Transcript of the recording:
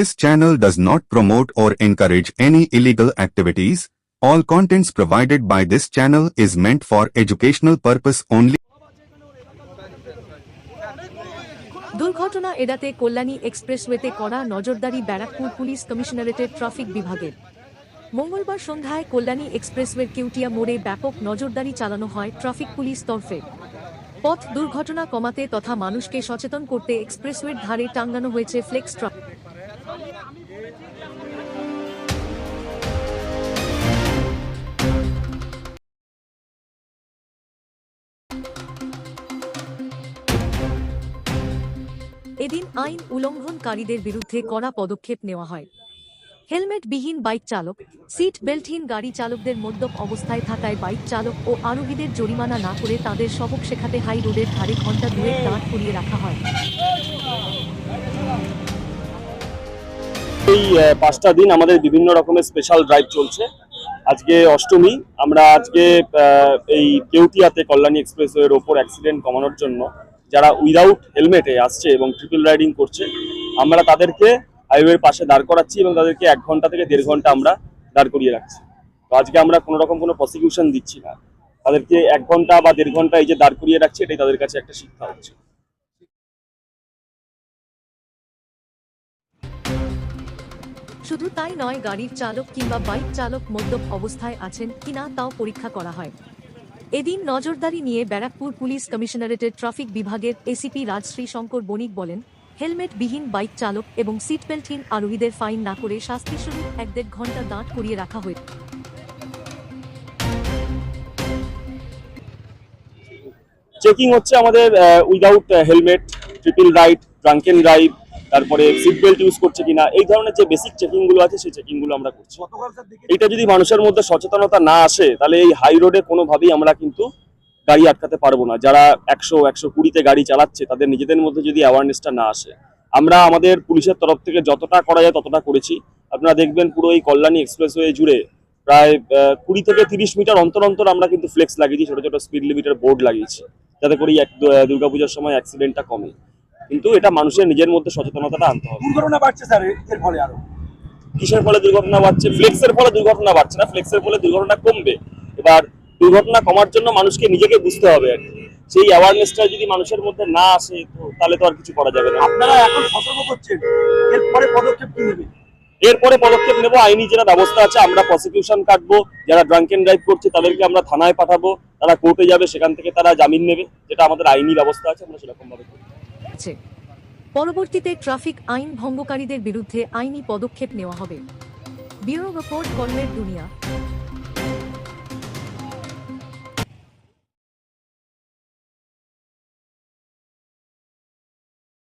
This channel does not promote or encourage any illegal activities. All contents provided by this channel is meant for educational purpose only. দুর্ঘটনা এড়াতে কল্যাণী এক্সপ্রেসওয়েতে করা নজরদারি Barrackpore police কমিশনারেটের traffic বিভাগের মঙ্গলবার সন্ধ্যায় কল্যাণী এক্সপ্রেসওয়ের কেউটিয়া মোড়ে ব্যাপক নজরদারি চালানো হয় ট্রাফিক পুলিশ তরফে পথ দুর্ঘটনা কমাতে তথা মানুষকে সচেতন করতে এক্সপ্রেসওয়ের ধারে টাঙ্গানো হয়েছে ফ্লেক্স ট্রাক এদিন আইন উল্লঙ্ঘনকারীদের বিরুদ্ধে কড়া পদক্ষেপ নেওয়া হয়। হেলমেটবিহীন বাইক চালক, সিট বেল্টহীন গাড়ি চালকদের মদ্যপ অবস্থায় থাকায় বাইক চালক ও আরোহীদের জরিমানা না করে তাদের সবক শেখাতে হাই রোডের ধারে ঘণ্টা দুয়েক দাঁড় করিয়ে রাখা হয়। এই পাঁচটা দিন আমাদের বিভিন্ন রকমের স্পেশাল ড্রাইভ চলছে। আজকে অষ্টমী, আমরা আজকে এই কেউটিয়াতে কল্যাণী এক্সপ্রেসওয়ের ওপর অ্যাক্সিডেন্ট কমানোর জন্য যারা উইদাউট হেলমেটে আসছে এবং ট্রিপল রাইডিং করছে, আমরা তাদেরকে হাইওয়ের পাশে দাঁড় করাচ্ছি এবং তাদেরকে এক ঘণ্টা থেকে দেড় ঘণ্টা আমরা দাঁড় করিয়ে রাখছি। তো আজকে আমরা কোনো রকম কোনো প্রসিকিউশন দিচ্ছি না। তাদেরকে এক ঘণ্টা বা দেড় ঘণ্টা এই যে দাঁড় করিয়ে রাখছি, এটাই তাদের কাছে একটা শিক্ষা হচ্ছে। শুধু তাই নয়, গাড়ির চালক কিংবা বাইক চালক মদ্যপ অবস্থায় আছেন কিনা তাও পরীক্ষা করা হয়। এদিন নজরদারি নিয়ে ব্যারাকপুর পুলিশ কমিশনারেটের ট্রাফিক বিভাগের এসিপি রাজশ্রী শঙ্কর বণিক বলেন, হেলমেটবিহীন বাইক চালক এবং সিট বেল্টহীন আরোহীদের ফাইন না করে শাস্তিস্বরূপ এক দেড় ঘণ্টা দাঁড় করিয়ে রাখা হয়েছে। চেকিং হচ্ছে আমাদের without helmet triple ride drunken drive তারপরে সিট বেল্ট ইউজ করছে কিনা, এই ধরনের যে বেসিক চেকিংগুলো আছে, সেই চেকিংগুলো আমরা করছি। এটা যদি মানুষের মধ্যে সচেতনতা না আসে, তাহলে এই হাই রোডে কোনোভাবেই আমরা কিন্তু গাড়ি আটকাতে পারব না। যারা একশো একশো কুড়িতে গাড়ি চালাচ্ছে, তাদের নিজেদের মধ্যে যদি অ্যাওয়ারনেসটা না আসে, আমরা আমাদের পুলিশের তরফ থেকে যতটা করা যায় ততটা করেছি। আপনারা দেখবেন পুরো এই কল্যাণী এক্সপ্রেসওয়ে জুড়ে প্রায় কুড়ি থেকে তিরিশ মিটার অন্তর অন্তর আমরা কিন্তু ফ্লেক্স লাগিয়েছি, ছোট ছোট স্পিড লিমিটের বোর্ড লাগিয়েছি। যাতে করে দুর্গাপূজার সময় অ্যাক্সিডেন্টটা কমে। কিন্তু এটা মানুষের নিজের মধ্যে সচেতনতাটা আনতে হবে। দুর্ঘটনা বাড়ছে স্যার এর ফলে আরও। কিসের ফলে দুর্ঘটনা বাড়ছে? ফ্লেক্সের ফলে দুর্ঘটনা বাড়ছে না ফ্লেক্সের ফলে দুর্ঘটনা কমবে। এবার দুর্ঘটনা কমার জন্য মানুষকে নিজেকে বুঝতে হবে আর। সেই অ্যাওয়ারনেসটা যদি মানুষের মধ্যে না আসে তো তাহলে তো আর কিছু করা যাবে না। আপনারা এখন সতর্ক করছেন এরপরে পদক্ষেপ কি নেবে? এরপরে পদক্ষেপ নেব আইনি যেটা ব্যবস্থা আছে আমরা প্রসিকিউশন কাটবো যারা ড্রাঙ্কেন ড্রাইভ করছে তাদেরকে আমরা থানায় পাঠাবো তারা কোর্টে যাবে সেখান থেকে তারা জামিন নেবে যেটা আমাদের আইনি ব্যবস্থা আছে আমরা সেরকম ভাবে করব। আছে পরবর্তীতে ট্রাফিক আইন ভঙ্গকারীদের বিরুদ্ধে আইনি পদক্ষেপ নেওয়া হবে। ব্যুরো রিপোর্ট কর্মের দুনিয়া।